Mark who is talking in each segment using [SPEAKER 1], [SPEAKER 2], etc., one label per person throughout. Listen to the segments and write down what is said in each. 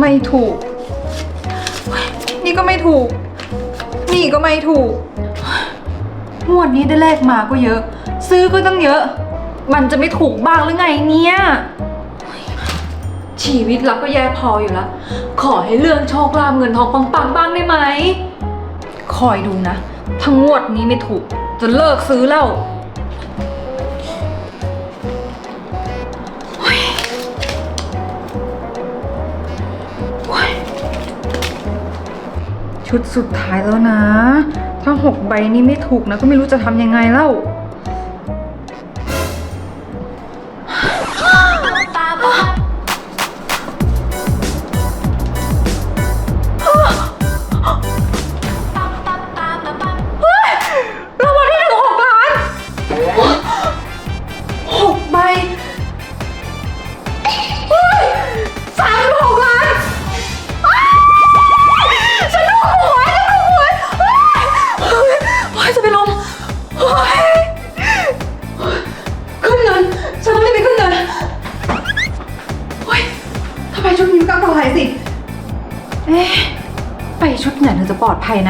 [SPEAKER 1] ไม่ถูก นี่ก็ไม่ถูก นี่ก็ไม่ถูก งวดนี้ได้เลขมาก็เยอะ ซื้อก็ตั้งเยอะ มันจะไม่ถูกบ้างหรือไงเนี่ย ชีวิตเราก็แย่พออยู่แล้ว ขอให้เรื่องโชคลาภเงินทองปังๆบ้างได้ไหม คอยดูนะถ้างวดนี้ไม่ถูก จะเลิกซื้อแล้ว ชุดสุดท้ายแล้วนะ ถ้าหกใบนี้ไม่ถูกนะ ก็ไม่รู้จะทำยังไงเล่า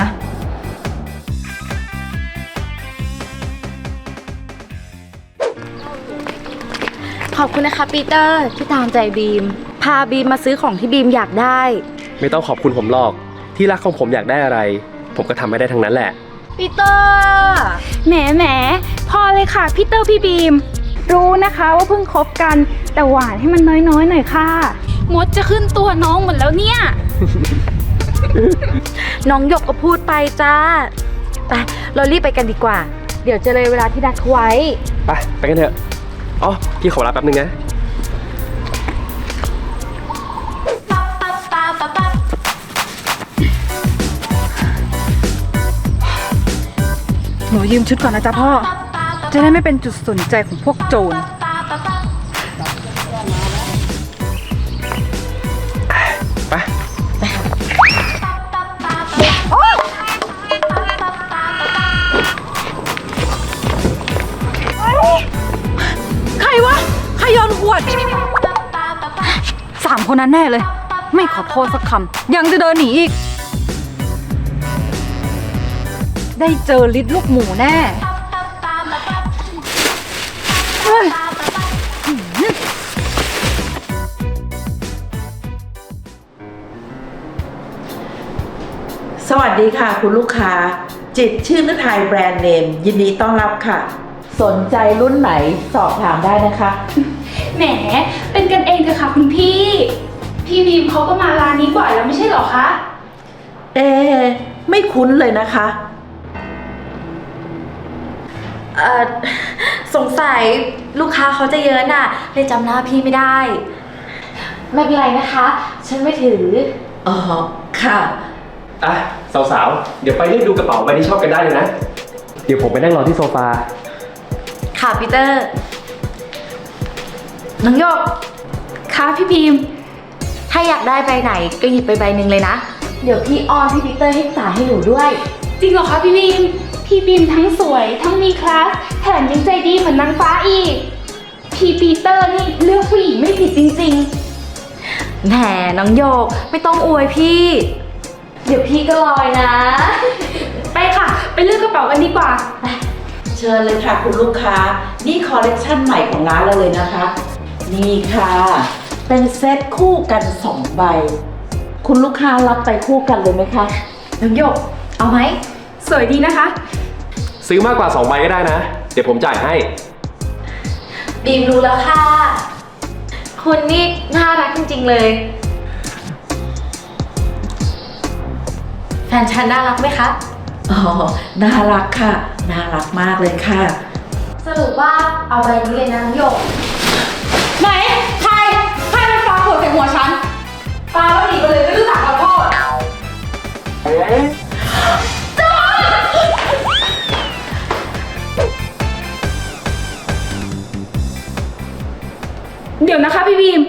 [SPEAKER 1] นะ ขอบ
[SPEAKER 2] คุณนะคะปีเตอร์ที่ตามใจบีม พาบีมมาซื้อของที่บีมอยากได้
[SPEAKER 3] ไม่ต้องขอบคุณผมหรอก ที่รักของผมอยากได้อะไร ผมก็ทำให้ได้ทั้งนั้นแหละ
[SPEAKER 2] ปีเตอร์
[SPEAKER 4] แหมแหมพอเลยค่ะพี่เตอร์พี่บีม รู้นะคะว่าเพิ่งคบกัน แต่หวานให้มันน้อยๆหน่อยค่ะ มดจะขึ้นตัวน้องหมดแล้วเนี่ย
[SPEAKER 2] น้องหยกก็พูดไปจ้า ไป เรารีบไปกันดีกว่า เดี๋ยวจะเลยเวลาที่นัดเขาไว้
[SPEAKER 3] ไปไปกันเถอะอ๋อพี่ขอรับแป๊บนึงนะ
[SPEAKER 1] หนูยืมชุดก่อนนะจ๊ะพ่อ จะได้ไม่เป็นจุดสนใจของพวกโจร โยนขวดสามคนนั้นแน่เลย ไม่ขอโทษสักคำยังจะเดินหนีอีก ได้เจอลิดลูกหมูแน่เฮ้ย
[SPEAKER 5] สวัสดีค่ะ คุณลูกค้า จิตชื่อฤทัยแบรนด์เนม ยินดีต้อนรับค่ะ สนใจรุ่นไหนสอบถามได้นะคะ
[SPEAKER 4] แหม เป็นกันเองเถอะค่ะคุณพี่ พี่บีมเขาก็มาร้านนี้บ่อยแล้วไม่ใช่เหรอคะ
[SPEAKER 5] เอ๊ะไม่คุ้นเลยนะคะ
[SPEAKER 2] เอ่อสงสัยลูกค้าเขาจะเยอะน่ะเลยจำหน้าพี่ไม่ได้ ไม่เป็นไรนะคะ ฉันไม่ถือ
[SPEAKER 5] อ๋อค่ะ
[SPEAKER 3] อะสาวๆ เดี๋ยวไปเลือกดูกระเป๋าใบที่ชอบกันได้เลยนะ เดี๋ยวผมไปนั่งรอที่โซฟา
[SPEAKER 2] ค่ะปีเตอร์ น้องโยก
[SPEAKER 4] คะพี่บีม
[SPEAKER 2] ถ้าอยากได้ใบไหนก็หยิบไปใบหนึ่งเลยนะ เดี๋ยวพี่ออนพี่ปีเตอร์ให้จ่ายให้หนูด้วย
[SPEAKER 4] จริงเหรอคะพี่บีมพี่บีมทั้งสวยทั้งมีคลาสแถมยังใจดีเหมือนนางฟ้าอีก พี่ปีเตอร์นี่เลือกผู้หญิงไม่ผิดจริง
[SPEAKER 2] แหมน้องโยกไม่ต้องอวยพี่เดี๋ยวพี่ก็ลอยนะ
[SPEAKER 4] ๆไปค่ะ ไปเลือกกระเป๋ากันดีกว่า
[SPEAKER 5] เชิญเลยค่ะคุณลูกค้า นี่คอลเลกชันใหม่ของร้านเราเลยนะคะ นี่ค่ะ เป็นเซตคู่กันสองใบ คุณลูกค้ารับไปคู่กันเลยไหมคะ
[SPEAKER 2] น้องโยก เอาไหม
[SPEAKER 4] สวยดีนะคะ
[SPEAKER 3] ซื้อมากกว่า2ใบก็ได้นะ เดี๋ยวผมจ่ายให้
[SPEAKER 2] บีมรู้แล้วค่ะ คุณนี่น่ารักจริงๆเลย แฟนฉันน่ารักไหมคะ
[SPEAKER 5] อ๋อ น่ารักค่ะ น่ารักมากเลยค่ะ
[SPEAKER 2] สรุปว่าเอาใบนี้เลยนะน้องโยก
[SPEAKER 1] ไหน ใคร ใครมันปาขวดใส่หัวฉันปาแล้วหนีไปเลยไม่รู้จักขอโทษ
[SPEAKER 4] เดี๋ยวนะคะพี่บีม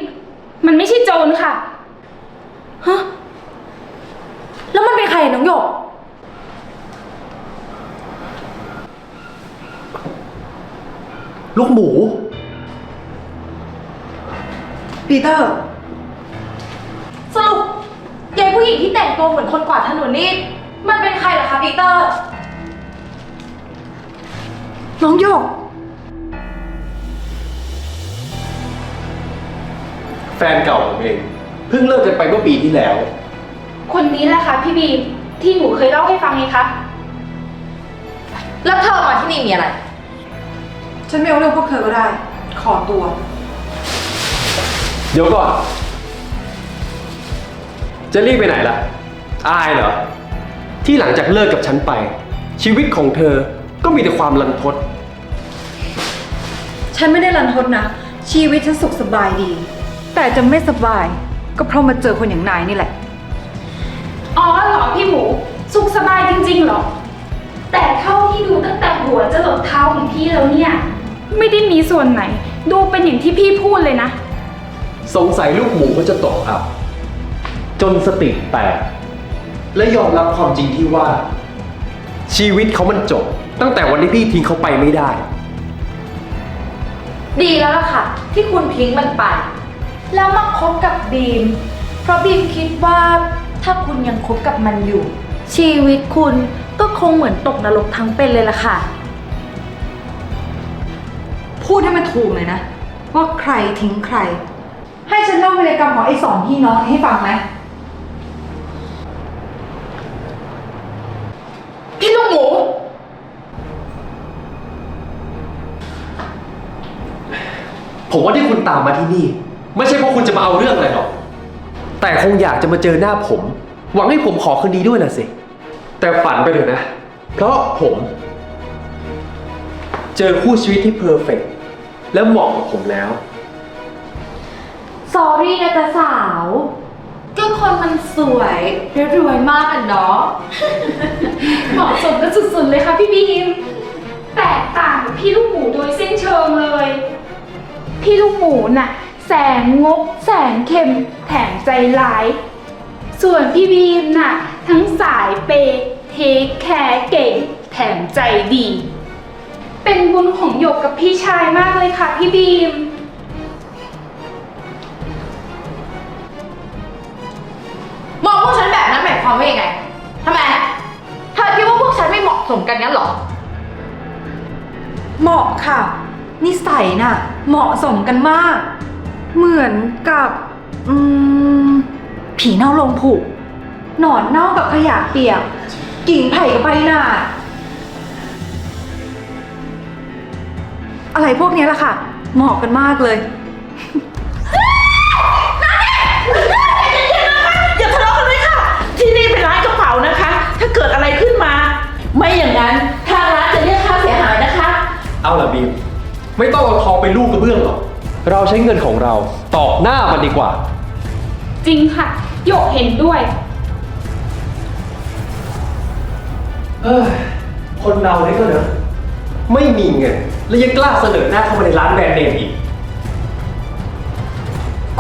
[SPEAKER 4] มันไม่ใช่โจรค่ะ
[SPEAKER 2] ฮะ แล้วมันเป็นใครน้องโยก
[SPEAKER 3] ลูกหมู
[SPEAKER 1] ปีเตอร์
[SPEAKER 2] สรุปหญิงที่แต่งตัวเหมือนคนกวาดถนนนี่มันเป็นใครเหรอคะปีเตอร์
[SPEAKER 1] น้องโยก
[SPEAKER 3] แฟนเก่าผมเอง เพิ่งเลิกกันไปเมื่อปีที่แล้ว
[SPEAKER 4] คนนี้แหละค่ะพี่บีมที่หนูเคยเล่าให้ฟังไงคะ
[SPEAKER 2] แล้วเธอมาที่นี่มีอะไร
[SPEAKER 1] ฉันไม่เอาเรื่องพวกเธอก็ได้ ขอตัว
[SPEAKER 3] เดี๋ยวก่อน จะรีบไปไหนล่ะ อายเหรอ ที่หลังจากเลิกกับฉันไป ชีวิตของเธอก็มีแต่ความรันทด
[SPEAKER 1] ฉันไม่ได้รันทดนะ ชีวิตฉันสุขสบายดี แต่จะไม่สบาย ก็เพราะมาเจอคนอย่างนายนี่แหละ
[SPEAKER 4] อ๋อเหรอพี่หมู สุขสบายจริงๆเหรอ แต่เท่าที่ดูตั้งแต่หัวจะหลดเท้าของพี่แล้วเนี่ย ไม่ได้มีส่วนไหน ดูเป็นอย่างที่พี่พูดเลยนะ
[SPEAKER 3] สงสัยลูกหมูเขาจะตกอับ จนสติแตก และยอมรับความจริงที่ว่า ชีวิตเขามันจบ ตั้งแต่วันที่พี่ทิ้งเขาไปไม่ได้
[SPEAKER 2] ดีแล้วล่ะค่ะ ที่คุณทิ้งมันไป แล้วมาคบกับบีม เพราะบีมคิดว่าถ้าคุณยังคบกับมันอยู่ ชีวิตคุณก็คงเหมือนตกนรกทั้งเป็นเลยล่ะค่ะ
[SPEAKER 1] พูดให้มันถูกเลยนะ ว่าใครทิ้งใคร ให้ฉันเล่าวิรกรรมของไอ้สองพี่น้องนี้ให้ฟังไหม
[SPEAKER 2] พี่ลูกหมู
[SPEAKER 3] ผมว่าที่คุณตามมาที่นี่ ไม่ใช่เพราะคุณจะมาเอาเรื่องอะไรหรอก แต่คงอยากจะมาเจอหน้าผม หวังให้ผมขอคืนดีด้วยนะสิ แต่ฝันไปเลยนะ เพราะผม เจอคู่ชีวิตที่เพอร์เฟกต์และเหมาะกับผมแล้ว
[SPEAKER 2] ส อรี่นะจ๊ะสาว ก็คนมันสวยและรวยมากอะเนาะ
[SPEAKER 4] เหมาะสมกันสุดๆเลยค่ะพี่บีม แตกต่างกับพี่ลูกหมูโดยสิ้นเชิงเลย พี่ลูกหมูน่ะ แสนงก แสนเค็มแถมใจร้าย ส่วนพี่บีมน่ะ ทั้งสายเปย์เทคแคร์เก่ง แถมใจดี เป็นบุญของหยกกับพี่ชายมากเลยค่ะพี่บีม
[SPEAKER 2] ม ความว่ายังไงทำไมเธอคิดว่าพวกฉันไม่เหมาะสมกันงั้นเหรอ
[SPEAKER 1] เหมาะค่ะ นิสัยน่ะ เหมาะสมกันมาก เหมือนกับ อืม ผีเน่าลงผุหนอนเน่ากับขยะเปียก กิ่งไผ่กับใบหนาอะไรพวกเนี้ยแหละค่ะ เหมาะกันมากเลย
[SPEAKER 5] ไม่
[SPEAKER 3] ต้องเอาทองไปลูกกระเบื้องหรอกเราใช้เงินของเราตอกหน้ามันดีกว่า
[SPEAKER 4] จริงค่ะ หยกเห็นด้วย
[SPEAKER 3] เฮ้ยคนเราเนี่ยก็เนอะไม่มีเงินแล้วยังกล้าเสนอหน้าเข้ามาในร้านแบรนด์เนมอีก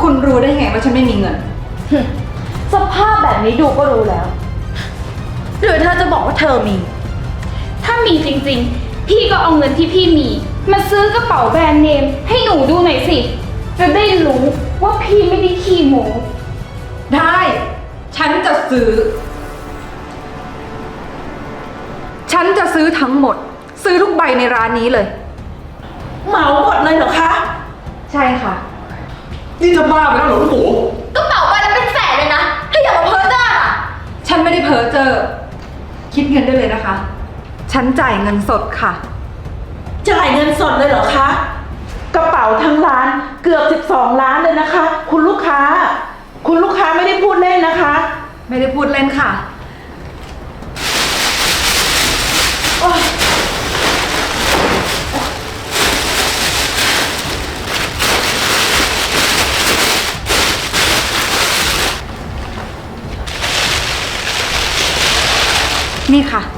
[SPEAKER 1] คุณรู้ได้ไงว่าฉันไม่มีเงิน
[SPEAKER 2] สภาพแบบนี้ดูก็รู้แล้ว หรือเธอจะบอกว่าเธอมี
[SPEAKER 4] ถ้ามีจริงๆ พี่ก็เอาเงินที่พี่มี มาซื้อกระเป๋าแบรนด์เนม ให้หนูดูหน่อยสิ จะได้รู้ว่าพี่ไม่ได้ขี้โม
[SPEAKER 1] ได้ ฉันจะซื้อ ฉันจะซื้อทั้งหมด ซื้อทุกใบในร้านนี้เลย
[SPEAKER 5] เหมาหมดเลยเหรอคะ
[SPEAKER 1] ใช่ค่ะ
[SPEAKER 3] นี่จะบ้าไปแล้วเหรอลูกหมู
[SPEAKER 2] กระเป๋าใบละเป็นแสนเลยนะ ถ้าอย่ามาเพ้อเจ้าอะ
[SPEAKER 1] ฉันไม่ได้เพ้อเจอ คิดเงินได้เลยนะคะ ฉันจ่ายเงินสดค่ะ
[SPEAKER 5] จ่ายเงินสดเลยเหรอคะ กระเป๋าทั้งร้านเกือบ 12 ล้านเลยนะคะ คุณลูกค้า คุณลูกค้าไม่ได้พูดเล่นนะคะ
[SPEAKER 1] ไม่ได้พูดเล่นค่ะ นี่ค่ะ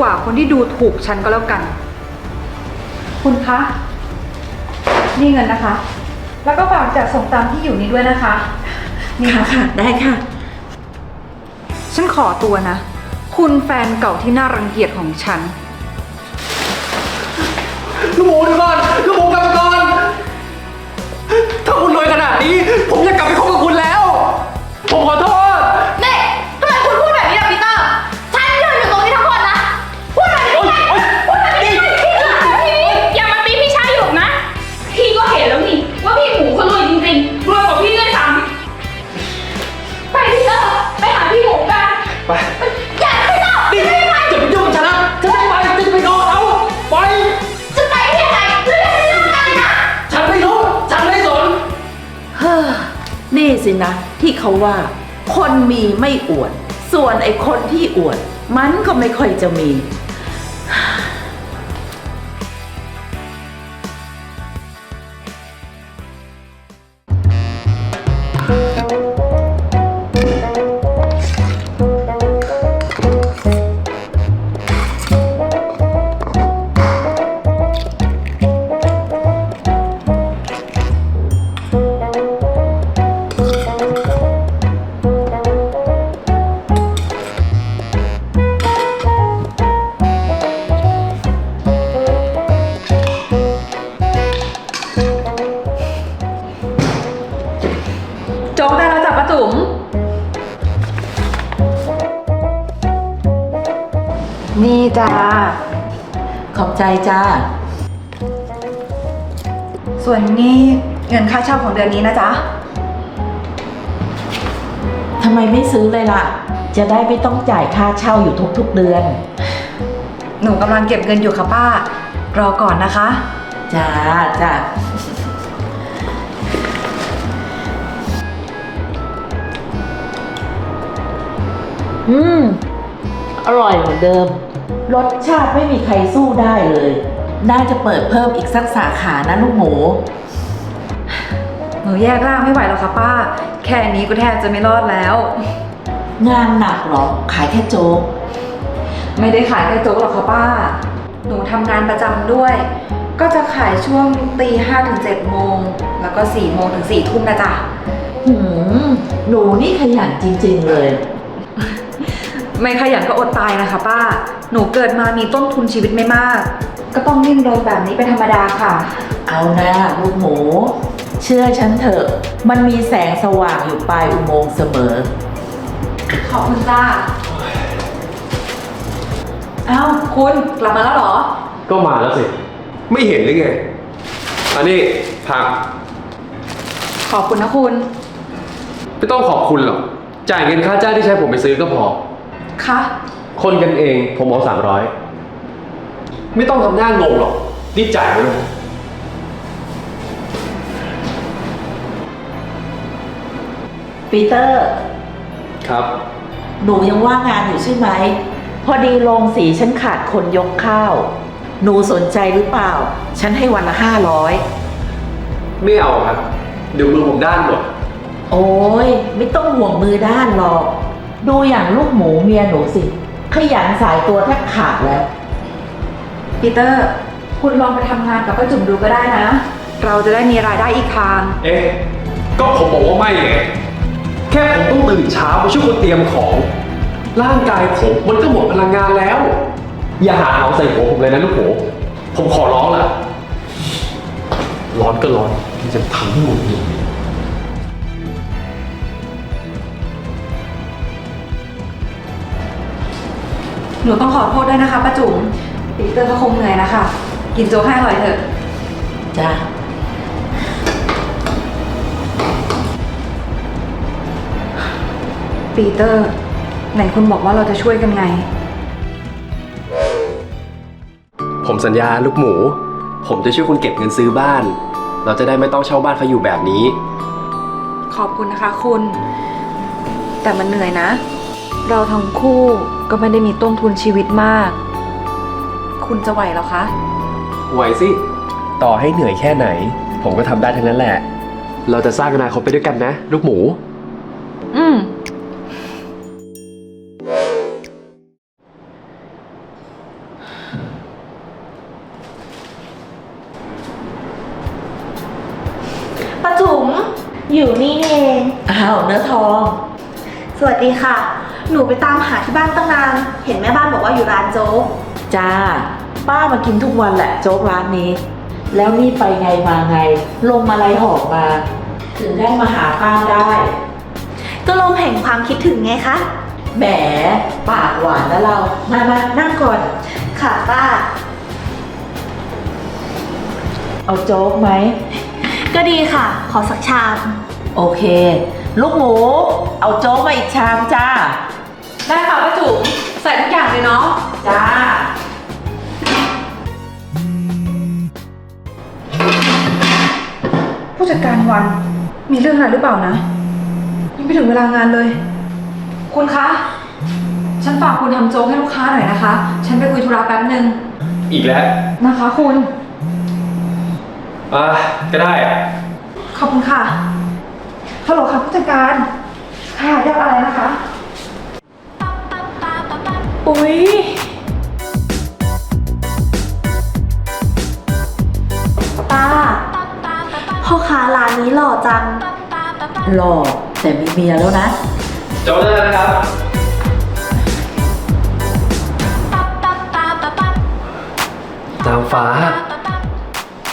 [SPEAKER 4] กว่า
[SPEAKER 1] คนที่ดูถูกฉันก็แล้วกัน คุณคะ นี่เงินนะคะ แล้วก็ฝากจัดส่งตามที่อยู่นี้ด้วยนะคะ นี่
[SPEAKER 5] ค่ะ
[SPEAKER 1] ค่ะ
[SPEAKER 5] ค่ะได้ค่ะ
[SPEAKER 1] ฉันขอตัวนะคคุณแฟนเก่าที่น่ารังเกียจของฉัน
[SPEAKER 3] ลูกหมูเดี๋ยวก่อนลูกหมูกลับมาก่อน ถ้าคุณรวยขนาดนี้ ผมจะกลับไปคบกับคุณแล้ว ผมขอโทษ
[SPEAKER 2] ที่เขา
[SPEAKER 4] ว่า
[SPEAKER 5] คนมีไม่อวด ส่วนไอ้คนที่อวด มันก็ไม่ค่อยจะมี ใจจ้า
[SPEAKER 1] ส่วนนี้เงินค่าเช่าของเดือนนี้นะจ๊ะ
[SPEAKER 5] ทำไมไม่ซื้อเลยล่ะ จะได้ไม่ต้องจ่ายค่าเช่าอยู่ทุกๆเดือน
[SPEAKER 1] หนูกำลังเก็บเงินอยู่ค่ะป้า รอก่อนนะคะ
[SPEAKER 5] จ้าจ้าอืม อร่อยเหมือนเดิม รสชาติไม่มีใครสู้ได้เลย น่าจะเปิดเพิ่มอีกสักสาขานะลูกหมู
[SPEAKER 1] หนูแยกร่างไม่ไหวแล้วค่ะป้า แค่นี้ก็แทบจะไม่รอดแล้ว
[SPEAKER 5] งานหนักเหรอ ขายแค่โจ๊ก
[SPEAKER 1] ไม่ได้ขายแค่โจ๊กหรอกค่ะป้า หนูทำงานประจำด้วย ก็จะขายช่วงตีห้าถึงเจ็ดโมง แล้วก็สี่โมงถึงสี่ทุ่มนะจ๊ะ
[SPEAKER 5] หืม หนูนี่ขยันจริง ๆ เลย
[SPEAKER 1] ไม่ขยันก็อดตายนะคะป้า หนูเกิดมามีต้นทุนชีวิตไม่มาก ก็ต้องดิ้นรนแบบนี้เป็นธรรมดาค่ะ
[SPEAKER 5] เอานะลูกหมู เชื่อฉันเถอะ มันมีแสงสว่างอยู่ปลายอุโมงค์เสมอ
[SPEAKER 1] ขอบคุณจ้าเอ้าคุณกลับมาแล้วเหรอ
[SPEAKER 3] ก็มาแล้วสิ ไม่เห็นหรือไง อันนี้ผัก
[SPEAKER 1] ขอบคุณนะคุณ
[SPEAKER 3] ไม่ต้องขอบคุณหรอก จ่ายเงินค่าจ้างที่ใช้ผมไปซื้อก็พอ
[SPEAKER 1] คะ
[SPEAKER 3] คนกันเองผมเอาสามร้อยไม่ต้องทำหน้างงหรอกรีบจ่ายไปเลย
[SPEAKER 5] ปีเตอร์
[SPEAKER 3] ครับ
[SPEAKER 5] หนูยังว่างงานอยู่ใช่ไหม พอดีโรงสีฉันขาดคนยกข้าว หนูสนใจหรือเปล่า ฉันให้วันละห้าร้อย
[SPEAKER 3] ไม่เอาครับ เดี๋ยวมือผมด้านหมด
[SPEAKER 5] โอ้ยไม่ต้องห่วงมือด้านหรอก ดูอย่างลูกหมูเมียหนูสิ ขยันสายตัวแทบขาดแล้ว
[SPEAKER 1] ปีเตอร์ คุณลองไปทำงานกับป้าจุ๋มดูก็ได้นะ เราจะได้มีรายได้อีกทาง
[SPEAKER 3] เอ๊ะ ก็ผมบอกว่าไม่ไง แค่ผมต้องตื่นเช้าไปช่วยคนเตรียมของ ร่างกายผมมันก็หมดพลังงานแล้ว อย่าหาเอาใส่หัวผมเลยนะลูกหมูผมขอร้องละร้อนก็ร้อนที่จะทำให้หมดหงิด
[SPEAKER 1] นูต้องขอโทษด้วยนะคะป้าจุ๋มปีเตอร์ก็คงเหนื่อยนะคะ กินโจ๊กให้อร่อยเถอะ
[SPEAKER 5] จ้า
[SPEAKER 1] ปีเตอร์ ไหนคุณบอกว่าเราจะช่วยกันไง
[SPEAKER 3] ผมสัญญาลูกหมู ผมจะช่วยคุณเก็บเงินซื้อบ้าน เราจะได้ไม่ต้องเช่าบ้านเขาอยู่แบบนี้
[SPEAKER 1] ขอบคุณนะคะคุณ แต่มันเหนื่อยนะ เราทั้งคู่ก็ไม่ได้มีต้นทุนชีวิตมาก คุณจะไหวเหรอคะ
[SPEAKER 3] ไหวสิ ต่อให้เหนื่อยแค่ไหน ผมก็ทำได้ทั้งนั้นแหละ เราจะสร้างอนาคตไปด้วยกันนะ ลูกหมู
[SPEAKER 1] อืม
[SPEAKER 2] ป้าจุ๋มอยู่นี่เอง
[SPEAKER 5] อ้าวเนื้อทอง
[SPEAKER 2] สวัสดีค่ะ
[SPEAKER 6] หนูไปตามหาที่บ้านตั้งนาน เห็นแม่บ้านบอกว่าอยู่ร้านโจ๊ก
[SPEAKER 5] จ้า ป้ามากินทุกวันแหละโจ๊กร้านนี้ แล้วนี่ไปไงมาไงลมอะไรหอบมา ถึงได้มาหาป้าได้
[SPEAKER 6] ก็ลมแห่งความคิดถึงไงคะ
[SPEAKER 5] แหม ปากหวานนะเรา มามานั่งก่อน
[SPEAKER 6] ค่ะป้า
[SPEAKER 5] เอาโจ๊กไหม
[SPEAKER 6] ก็ดีค่ะ ขอสักชาม
[SPEAKER 5] โอเค ลูกหมู เอาโจ๊กมาอีกชามจ้า
[SPEAKER 1] ได้ค่ะป้าจุ๋มใส่ทุกอย่างเลยเนาะ
[SPEAKER 5] จ้า
[SPEAKER 1] ผู้จัดการวันมีเรื่องอะไรหรือเปล่านะ ยังไม่ถึงเวลางานเลย คุณคะ ฉันฝากคุณทำโจ๊กให้ลูกค้าหน่อยนะคะ ฉันไปคุยธุระแป๊บหนึ่ง
[SPEAKER 3] อีกแล้ว
[SPEAKER 1] นะคะ คุณ
[SPEAKER 3] อะก็ได้
[SPEAKER 1] ขอบคุณค่ะฮัลโหลค่ะผู้จัดการค่ะเรียกอะไรนะคะ อุ๊ย
[SPEAKER 6] ป้าพ่อค้าร้านนี้หล่อจัง
[SPEAKER 5] หล่อแต่มีเมียแล้วนะ
[SPEAKER 3] โจ๊กได้แล้วนะครับ ดาวฟ้า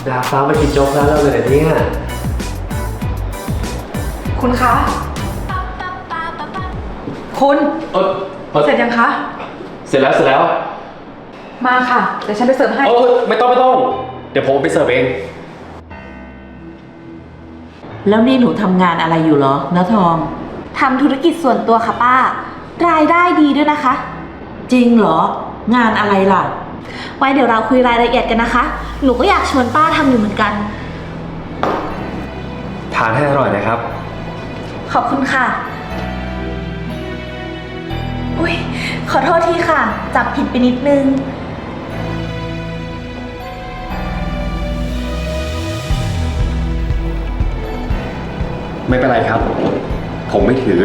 [SPEAKER 3] ดาวฟ้ามากินโจ๊กร้านเราเลยเหรอเนี่ย
[SPEAKER 1] คุณคะ คุณ
[SPEAKER 3] เออเออ
[SPEAKER 1] เสร็จยังคะ
[SPEAKER 3] เสร็จแล้วเสร็จแล้ว
[SPEAKER 1] มาค่ะ เดี๋ยวฉันไปเสิร์ฟให้
[SPEAKER 3] เออไม่ต้องไม่ต้อง เดี๋ยวผมไปเสิร์ฟเอง
[SPEAKER 5] แล้วนี่หนูทำงานอะไรอยู่เหรอนะทอง
[SPEAKER 6] ทำธุรกิจส่วนตัวค่ะป้า รายได้ดีด้วยนะคะ
[SPEAKER 5] จริงเหรอ งานอะไรล่ะ
[SPEAKER 6] ไว้เดี๋ยวเราคุยรายละเอียดกันนะคะ หนูก็อยากชวนป้าทำอยู่เหมือนกัน
[SPEAKER 3] ทานให้อร่อยนะครับ
[SPEAKER 6] ขอบคุณค่ะ อุ้ยขอโทษทีค่ะ จับผิดไปนิดนึง
[SPEAKER 3] ไม่เป็นไรครับ ผมไม่ถือ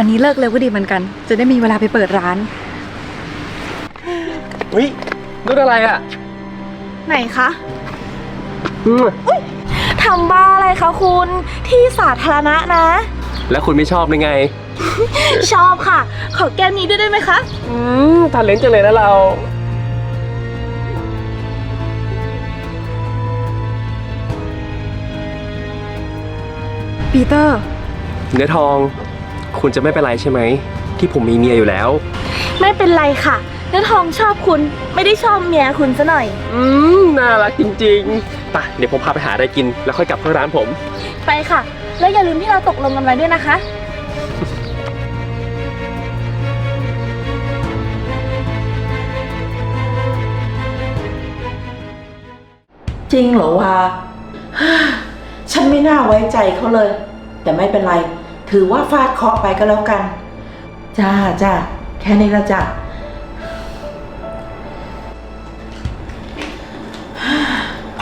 [SPEAKER 1] วันนี้เลิกเลยก็ดีเหมือนกัน จะได้มีเวลาไปเปิดร้าน
[SPEAKER 3] เฮ้ยนู่นอะไรอะ
[SPEAKER 6] ไหนคะ
[SPEAKER 3] อืม
[SPEAKER 6] ทำบ้าอะไรคะคุณที่สาธารณะนะ
[SPEAKER 3] แล้วคุณไม่ชอบเลยไง
[SPEAKER 6] ชอบค่ะ ขอแก้มนี้ด้วยได้ไหมคะ
[SPEAKER 3] อืมทานเลนจังเลยนะเรา
[SPEAKER 1] ปีเตอร์
[SPEAKER 3] เนื้อทอง คุณจะไม่เป็นไรใช่ไหม ที่ผมมีเมียอยู่แล้ว
[SPEAKER 6] ไม่เป็นไรค่ะเนื้อทองชอบคุณไม่ได้ชอบเมียคุณซะหน่อย
[SPEAKER 3] อืมน่ารักจริงๆไปเดี๋ยวผมพาไปหาอะไรกิน แล้วค่อยกลับเข้าร้านผม
[SPEAKER 6] ไปค่ะ แล้วอย่าลืมที่เราตกลงกันไว้ด้วยนะคะ
[SPEAKER 5] จริงเหรอวะฉันไม่น่าไว้ใจเขาเลย แต่ไม่เป็นไร ถือว่าฟาดเคราะห์ไปก็แล้วกัน จ้าจ้าแค่นี้ละจ้ะ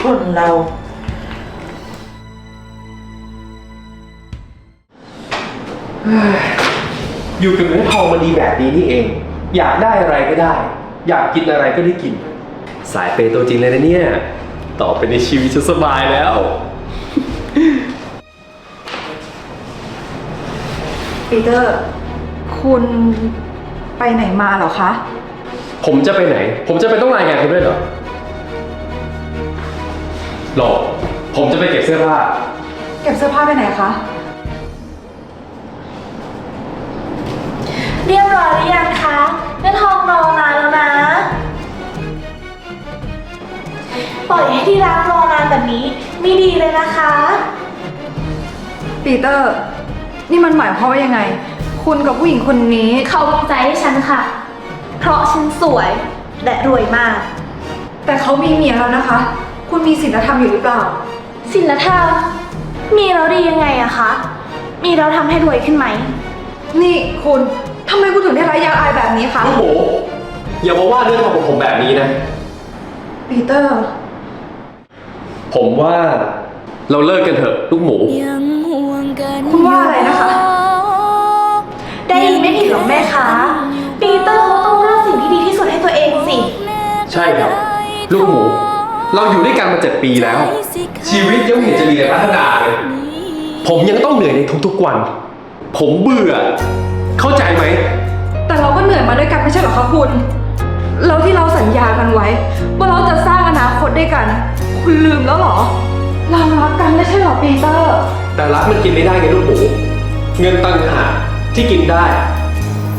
[SPEAKER 5] คนเรา
[SPEAKER 3] อยู่กับเนื้อทองมันดีแบบนี้นี่เอง อยากได้อะไรก็ได้ อยากกินอะไรก็ได้กิน สายเปย์ตัวจริงเลยนะเนี่ย ต่อไปในชีวิตฉันสบายแล้ว
[SPEAKER 1] ปีเตอร์ คุณไปไหนมาเหรอคะ
[SPEAKER 3] ผมจะไปไหน ผมจะไปต้องรายงานคุณด้วยเหรอหลบผมจะไปเก็บเสื้อผ้า
[SPEAKER 1] เก็บเสื้อผ้าไปไหนคะ
[SPEAKER 6] เรียบร้อยหรือยังคะเนื้อทองรอนานแล้วนะ ปล่อยให้ที่ร้านรอนานแบบนี้ไม่ดีเลยนะคะ
[SPEAKER 1] ปีเตอร์ นี่มันหมายความว่ายังไง คุณกับผู้หญิงคนนี้
[SPEAKER 6] เขาวางใจให้ฉันค่ะ เพราะฉันสวยและรวยมาก
[SPEAKER 1] แต่เขามีเมียแล้วนะคะ คุณมีศีลธรรมอยู่หรือเปล่า
[SPEAKER 6] ศิลธรรมมีแล้วดียังไงอะคะ มีแล้วทำให้รวยขึ้นไหม
[SPEAKER 1] นี่คุณทำไมคุณถึงได้ร้ายยางอายแบบนี้คะ
[SPEAKER 3] ลูกหมูอย่ามาว่าเรื่องของผมแบบนี้นะ
[SPEAKER 1] ปีเตอร์
[SPEAKER 3] ผมว่าเราเลิกกันเถอะลูกหมู
[SPEAKER 1] คุ
[SPEAKER 6] ลูกห
[SPEAKER 3] มู เราอยู่ด้วยกันมาเจ็ดปีแล้ว ชีวิตยังไม่เห็นจะมีอะไรพัฒนาเลย ผมยังต้องเหนื่อยในทุกๆวัน ผมเบื่อ เข้าใจไหม
[SPEAKER 1] แต่เราก็เหนื่อยมาด้วยกันไม่ใช่เหรอคะคุณ แล้วที่เราสัญญากันไว้ ว่าเราจะสร้างอนาคตด้วยกัน คุณลืมแล้วเหรอ เรารักกันไม่ใช่เหรอปีเตอร์
[SPEAKER 3] แต่รักมันกินไม่ได้ไงลูกหมู เงินตังหากที่กินได้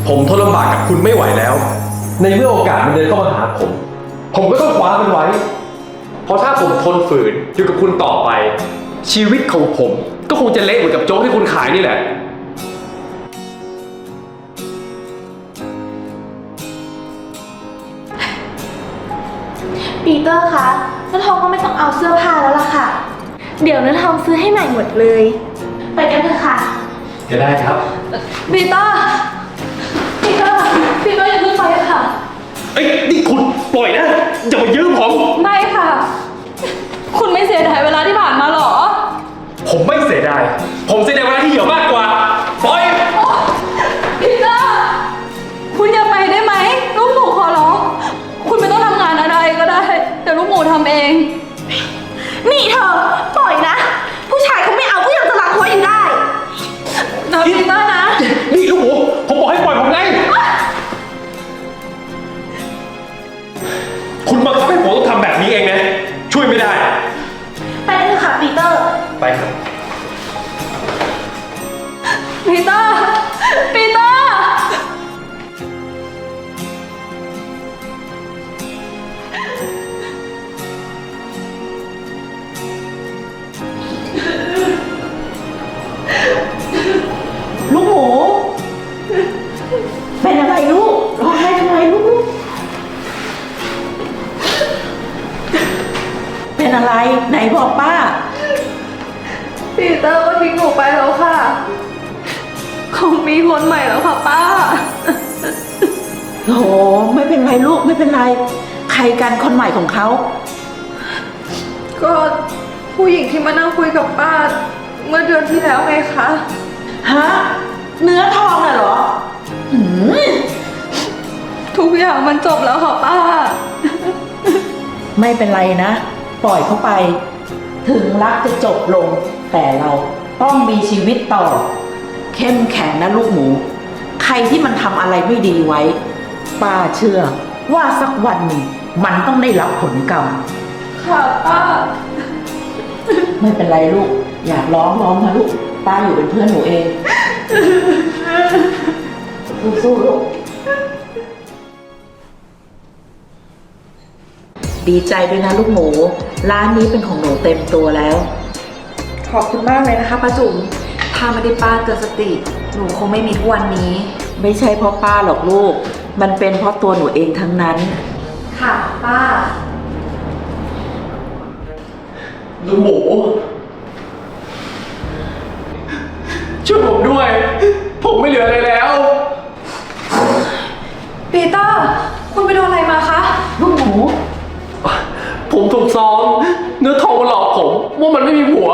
[SPEAKER 3] ผมทนลำบากกับคุณไม่ไหวแล้ว ในเมื่อโอกาสมันเดินเข้ามาหาผม ผมก็ต้องคว้ามันไว้ เพราะถ้าผมทนฝืนอยู่กับคุณต่อไป ชีวิตของผมก็คงจะเละเหมือนกับโจ๊กที่คุณขายนี่แหละ
[SPEAKER 6] ปีเตอร์คะเนื้อทองก็ไม่ต้องเอาเสื้อผ้าแล้วล่ะค่ะ เดี๋ยวเนื้อทองซื้อให้ใหม่หมดเลย ไปกันเถอะค่ะ
[SPEAKER 3] จะได้ครับ
[SPEAKER 1] ปีเตอร์ ปีเตอร์ ปีเตอร์อย่าเพิ่งไปค่ะ
[SPEAKER 3] เอ้ยนี่คุณปล่อยนะ อย่ามายืมผม
[SPEAKER 1] ไม่ค่ะ คุณไม่เสียดายเวลาที่ผ่านมาเหรอ
[SPEAKER 3] ผมไม่เสียดาย ผมเสียดายเวลาที่เหยื่อมากกว่า ปล่อย
[SPEAKER 1] พีเตอร์ คุณอย่าไปได้ไหม ลูกหมูขอร้อง คุณไม่ต้องทำงานอะไรก็ได้เดี๋ยวลูกหมูทำเอง
[SPEAKER 6] นี่เธอ ปล่อยนะ ผู้ชายเขาไม่เอาก็ยังจะรักไว้อยู่ได้
[SPEAKER 1] นะพีเตอร์นะ
[SPEAKER 3] นี่ลูกหมู ไป
[SPEAKER 6] ครั
[SPEAKER 3] บ
[SPEAKER 1] ปีเตอร์ปีเตอร์
[SPEAKER 5] ลูกหมู เป็นอะไรลูกร้องไห้ทำไมลูก เป็นอะไรไหนบอกป้า
[SPEAKER 1] ไปแล้วค่ะคงมีคนใหม่แล้วค่ะป้า
[SPEAKER 5] โหไม่เป็นไรลูกไม่เป็นไร ใครกันคนใหม่ของเขา
[SPEAKER 1] ก็ผู้หญิงที่มานั่งคุยกับป้า เมื่อเดือนที่แล้วไงคะ
[SPEAKER 5] ฮะ เนื้อทองน่ะเหรอหืม
[SPEAKER 1] ทุกอย่างมันจบแล้วค่ะป้า
[SPEAKER 5] ไม่เป็นไรนะ ปล่อยเขาไป ถึงรักจะจบลงแต่เรา ต้องมีชีวิตต่อ เข้มแข็งนะลูกหมู ใครที่มันทำอะไรไม่ดีไว้ ป้าเชื่อว่าสักวันหนึ่งมันต้องได้รับผลกรรม
[SPEAKER 1] ค่ะป้า
[SPEAKER 5] ไม่เป็นไรลูก อยากร้องร้องนะลูก ป้าอยู่เป็นเพื่อนหนูเอง สู้ๆลูก ดีใจด้วยนะลูกหมู ร้านนี้เป็นของหนูเต็มตัวแล้ว
[SPEAKER 1] ขอบคุณมากเลยนะคะป้าจุ๋มถ้าไม่ได้ป้าเตือนสติ หนูคงไม่มีทุกวันนี้
[SPEAKER 5] ไม่ใช่เพราะป้าหรอกลูก มันเป็นเพราะตัวหนูเองทั้งนั้น
[SPEAKER 1] ค่ะป้า
[SPEAKER 3] ลูกหมูช่วยผมด้วย ผมไม่เหลืออะไรแล้ว
[SPEAKER 1] ปีเตอร์ คุณไปโดนอะไรมาคะ
[SPEAKER 5] ลูกหมู
[SPEAKER 3] ผมถูกซ้อม เนื้อทองมาหลอกผมว่ามันไม่มีผัว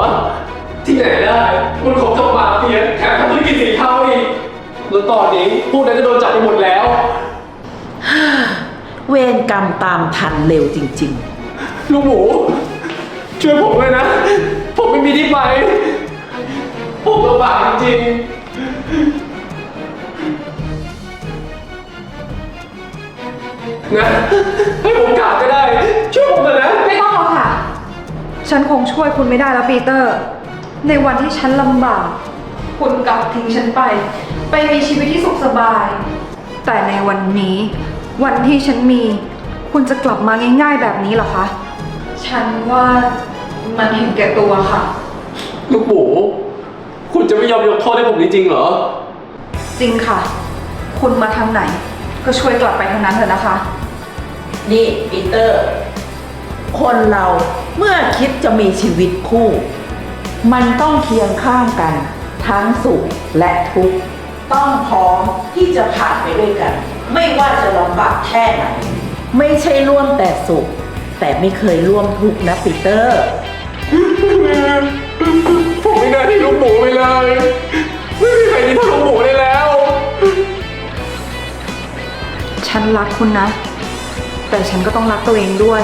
[SPEAKER 3] ที่ไหนได้ มันของกับมาเฟียแถมทำธุรกิจสีเทาอีกแล้วตอนนี้พวกนั้นก็โดนจับไปหมดแล้ว
[SPEAKER 5] เวรกรรมตามทันเร็วจริง
[SPEAKER 3] ลูกหมู ช่วยผมเลยนะ ผมไม่มีที่ไป ผมลำบากจริงๆนะ ให้ผมกราบก็ได้
[SPEAKER 1] ฉันคงช่วยคุณไม่ได้แล้วปีเตอร์ ในวันที่ฉันลำบาก คุณกลับทิ้งฉันไป ไปมีชีวิตที่สุขสบาย แต่ในวันนี้ วันที่ฉันมี คุณจะกลับมาง่ายๆแบบนี้เหรอคะ ฉันว่ามันเห็นแก่ตัวค่ะ
[SPEAKER 3] ลูกหมู คุณจะไม่ยอมยกโทษให้ผมจริงๆเหรอ
[SPEAKER 1] จริงค่ะ คุณมาทางไหน ก็ช่วยกลับไปทางนั้นเถอะนะคะ
[SPEAKER 5] ๆนี่ปีเตอร์ คนเรา เมื่อคิดจะมีชีวิตคู่ มันต้องเคียงข้างกัน ทั้งสุขและทุกข์ ต้องพร้อมที่จะผ่านไปด้วยกัน ไม่ว่าจะลำบากแค่ไหน ไม่ใช่ร่วมแต่สุข แต่ไม่เคยร่วมทุกข์นะปีเตอร์
[SPEAKER 3] ผมไม่น่าที่ลูกหมูไปเลย ไม่มีใครที่เท่าลูกหมูได้แล้ว
[SPEAKER 7] ฉันรักคุณนะ แต่ฉันก็ต้องรักตัวเองด้วย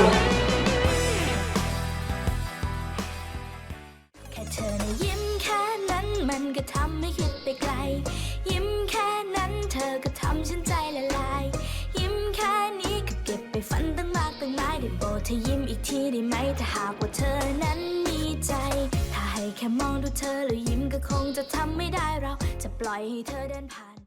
[SPEAKER 8] ถ้าหากว่าเธอนั้นมีใจ ถ้าให้แค่มองดูเธอแล้วยิ้มก็คงจะทำไม่ได้เราจะปล่อยให้เธอเดินผ่าน